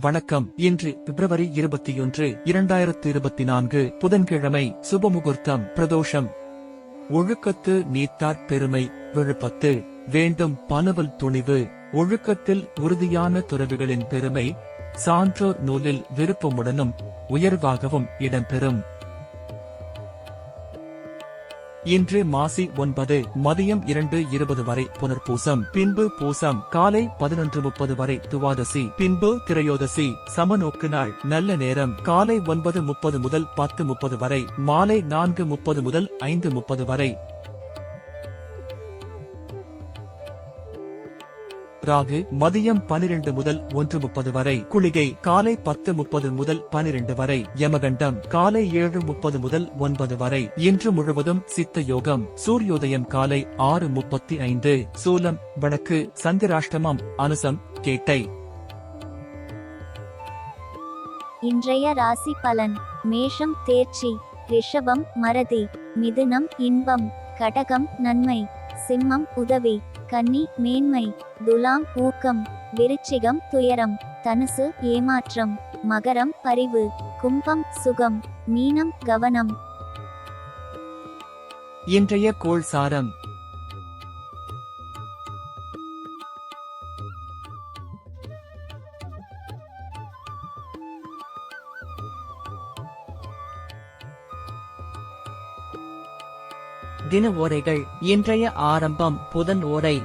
வணக்கம். இன்று பிப்ரவரி இருபத்தி ஒன்று இரண்டாயிரத்து இருபத்தி நான்கு புதன்கிழமை சுபமுகூர்த்தம் பிரதோஷம். ஒழுக்கத்து நீத்தார் பெருமை விழுப்பத்து. வேண்டும் பனவல் துணிவு. ஒழுக்கத்தில் உறுதியான துறவிகளின் பெருமை. சான்றோர் நூலில் விருப்பமுடனும் உயர்வாகவும் இடம்பெறும். இன்று மாசி ஒன்பது மதியம் இரண்டு இருபது வரை புனர்பூசம். பின்பு பூசம். காலை பதினொன்று முப்பது வரை துவாதசி. பின்பு திரையோதசி. சமநோக்கு நாள். நல்ல நேரம். காலை ஒன்பது முப்பது முதல் பத்து முப்பது வரை. மாலை நான்கு முப்பது முதல் ஐந்து முப்பது வரை. ராகு மதியம் பனிரெண்டு முதல் ஒன்று முப்பது வரை குளிகை காலை பத்து முப்பது முதல் பனிரெண்டு வரை யமகண்டம் காலை ஏழு முப்பது முதல் ஒன்பது வரை. இன்று முழுவதும் சித்த யோகம். சூரியோதயம் காலை ஆறு முப்பத்தி ஐந்து. சூலம் வடக்கு சந்திராஷ்டமம் அனுசம் கேட்டை. இன்றைய ராசி பலன். மேஷம் தேர்ச்சி ரிஷபம் மறதி மிதுனம் இன்பம் கடகம் நன்மை சிம்மம் உதவி. கன்னி மேன்மை துலாம் ஊக்கம் விருச்சிகம் துயரம் தனுசு ஏமாற்றம் மகரம் பரிவு கும்பம் சுகம் மீனம் கவனம். இன்றைய கோள் சாரம். தின ஓரைகள். இன்றைய ஆரம்பம் புதன் ஓரை.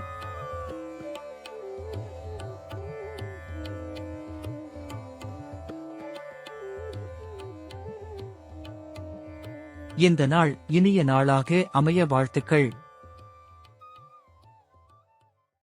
இந்த நாள் இனிய நாளாக அமைய வாழ்த்துக்கள்.